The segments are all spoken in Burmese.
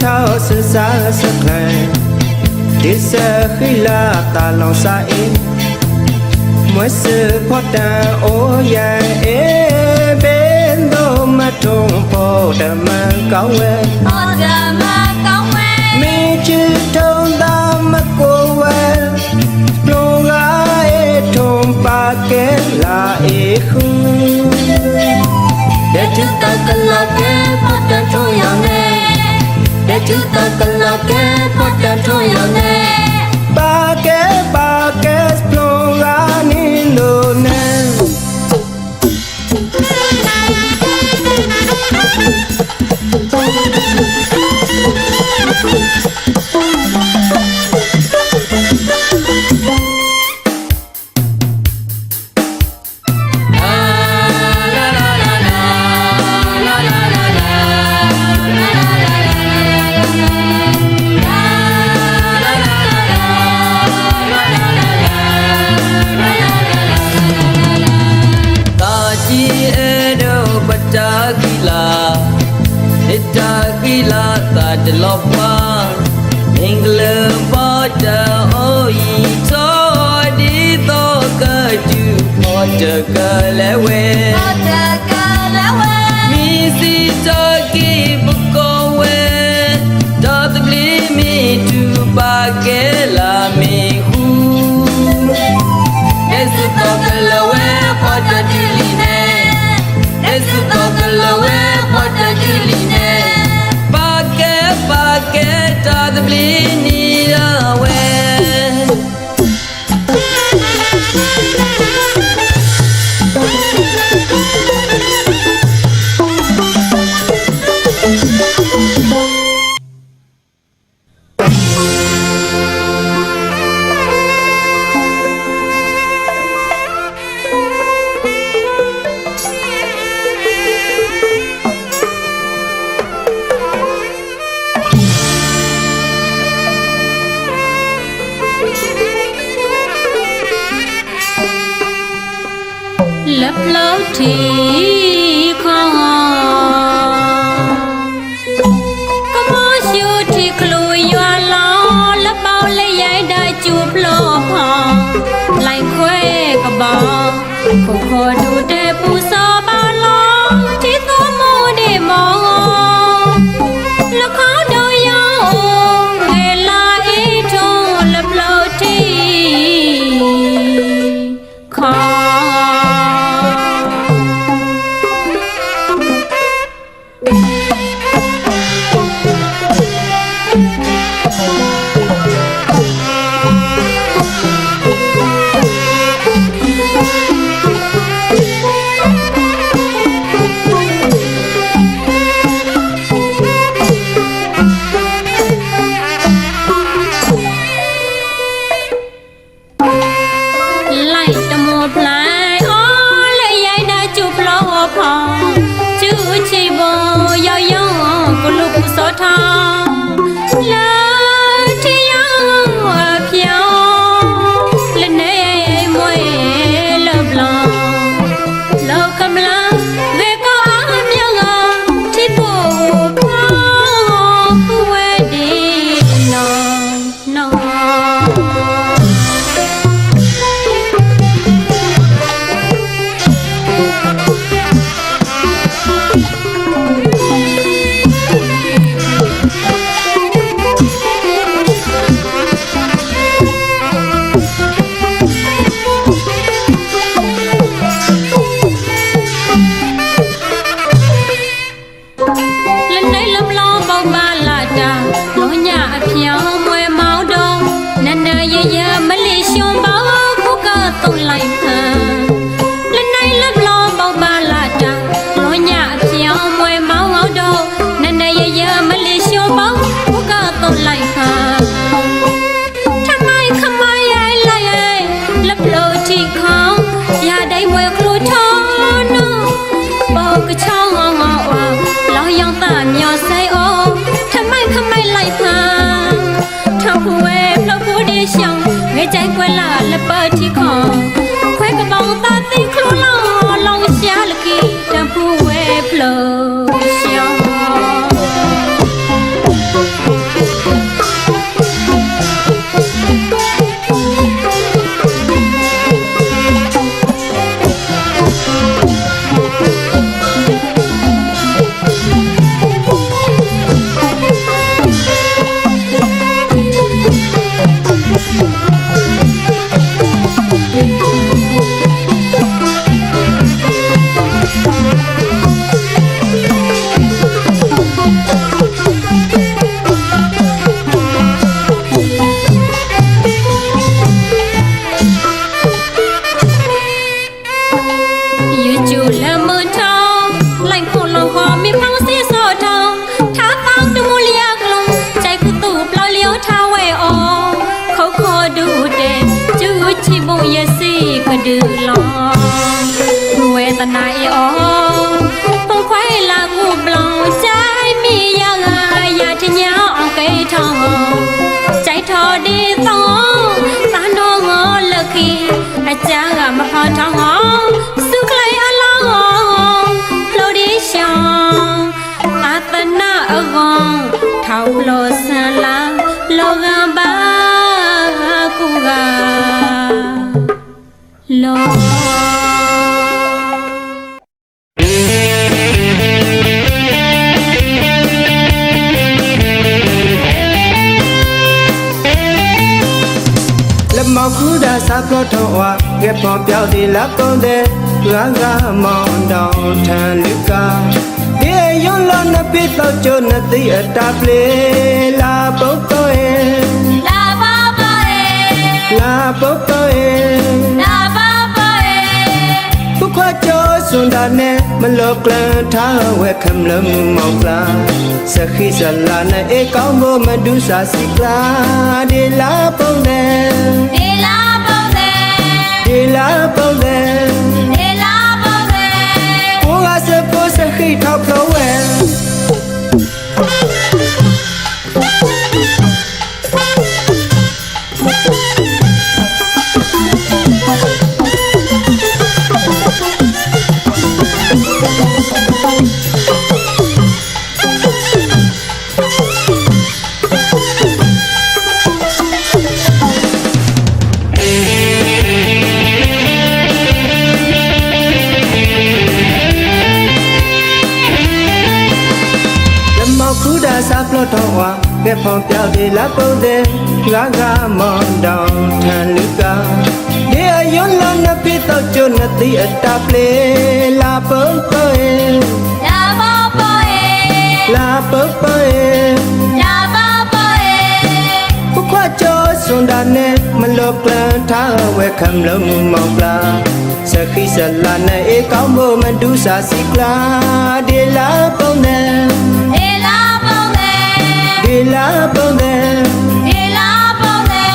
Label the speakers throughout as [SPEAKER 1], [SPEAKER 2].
[SPEAKER 1] 2025
[SPEAKER 2] Desa khila ta long sa in Moi se khotan o ya e ben do ma tong po da ma kao we O da ma kao we Me chu tong da ma ko we
[SPEAKER 1] Lo la e tong pa ke la e khu Da chu ta ka la ke chúng ta cần là you လောက်ထိခေါ်ကမောရှူထိခလူရွာလောင်းလပောင်းလေးရိုက်တာကျူပလော့ဖောင်းလိုက်ခွဲကပောင်းခုခေါ်ဒူတ কথা ใจกวนหลาและเปิดที่คอควายกระบองตา
[SPEAKER 3] ติ๊ก ပေါ်ပြောက်ဒီလာပုံတဲ့ငါကမောင်တောင်ထန်လူကဒီယွန်လောနပိတော့ကျနတိအတာပလေလာပုတ်တော့ရဲ့
[SPEAKER 1] လာပါပါရေ
[SPEAKER 3] လာပုတ်တော့ရဲ့
[SPEAKER 1] လာပါပါရေ
[SPEAKER 3] ဘုခွာကျော်စွန်တာနဲ့မလောကလန်ထားဝဲခမလမှုမောင်ကလာစခိစလာနဲ့အေကောင်းဖို့မဒုစာစီကလာဒီလာ
[SPEAKER 1] လာပုံ
[SPEAKER 3] တဲ့ငါကမောင်တောင်ထန်လူကဒီအယွန်လောနပိတော့ကျနတိအတာပလေလာပုံတော့ရဲ့
[SPEAKER 1] လာပါပါရေ
[SPEAKER 3] လာပုံတော့ရဲ့
[SPEAKER 1] လာပါပါရေ
[SPEAKER 3] ဘုခွာကျော်စွန်တာနဲ့မလောကလန်ထားဝဲခမလုံးမှုမောင်ပလာစခိစလာနဲ့အေကောင်းဖို့မဒုစာစီကလာဒီလာပုံတဲ့
[SPEAKER 1] ဒီလာပုံစံ
[SPEAKER 3] ဒီလာပုံတဲ့
[SPEAKER 1] ဒီလာပုံစံ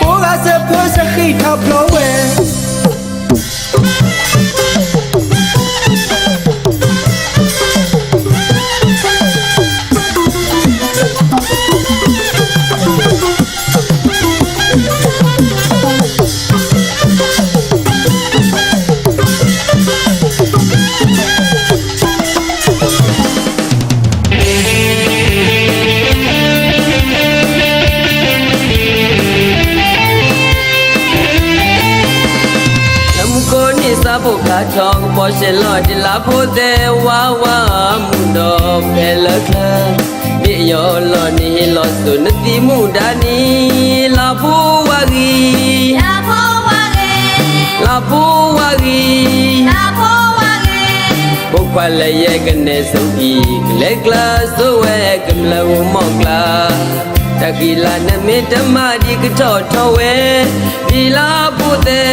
[SPEAKER 3] ကိုကစပိုးစ
[SPEAKER 2] ပေါ်ရှင်လော့ဒီလာဖို့တဲ့ဝါဝါမှုတော့ဖဲလခမြေရောလော်နီလော်စုနတိမှုဒာနီလာဖို့ဝါဂီ
[SPEAKER 1] လာဖို့ဝါကေ
[SPEAKER 2] လာဖို့ဝါဂီ
[SPEAKER 1] လာဖို့ဝါကေ
[SPEAKER 2] ဘုခွာလည်းရဲ့ကနေစုပ်ဤလက်ကလာဆိုဝဲကမလဝမောက်ကလာတကီလာနမေတ္တမဒီကထောထောဝဲဒီလာဖို့တဲ့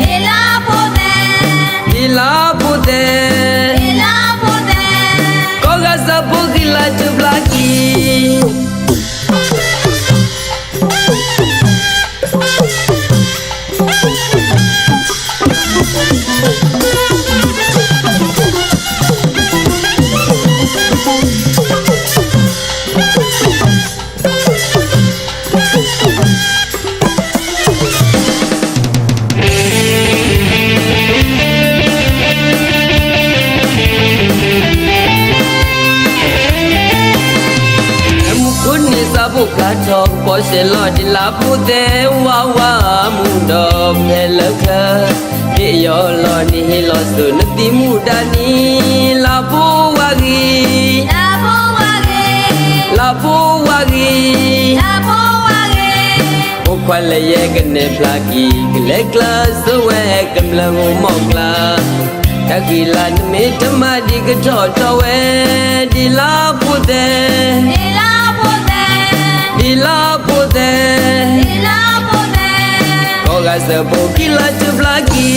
[SPEAKER 1] ဒီလာဖို့တဲ့
[SPEAKER 2] ဒီလာ Mukuni sa buka tok po se lo di la pute wa wa mu do pelaka Ye yo lo ni lo su nati muda ni la bu wa gi
[SPEAKER 1] လာဖို့ဝါကေ
[SPEAKER 2] la bu wa gi
[SPEAKER 1] လာဖို့ဝါကေ
[SPEAKER 2] Bukwale ye gane blaki Gile klas we kamla mo mokla Takila nme tamadi gato to we Di la pute
[SPEAKER 1] ဒီလာဖို့တဲ့
[SPEAKER 2] Di la pute
[SPEAKER 1] ဒီလာဖို့တဲ့
[SPEAKER 2] Koga sa bukila tu blaki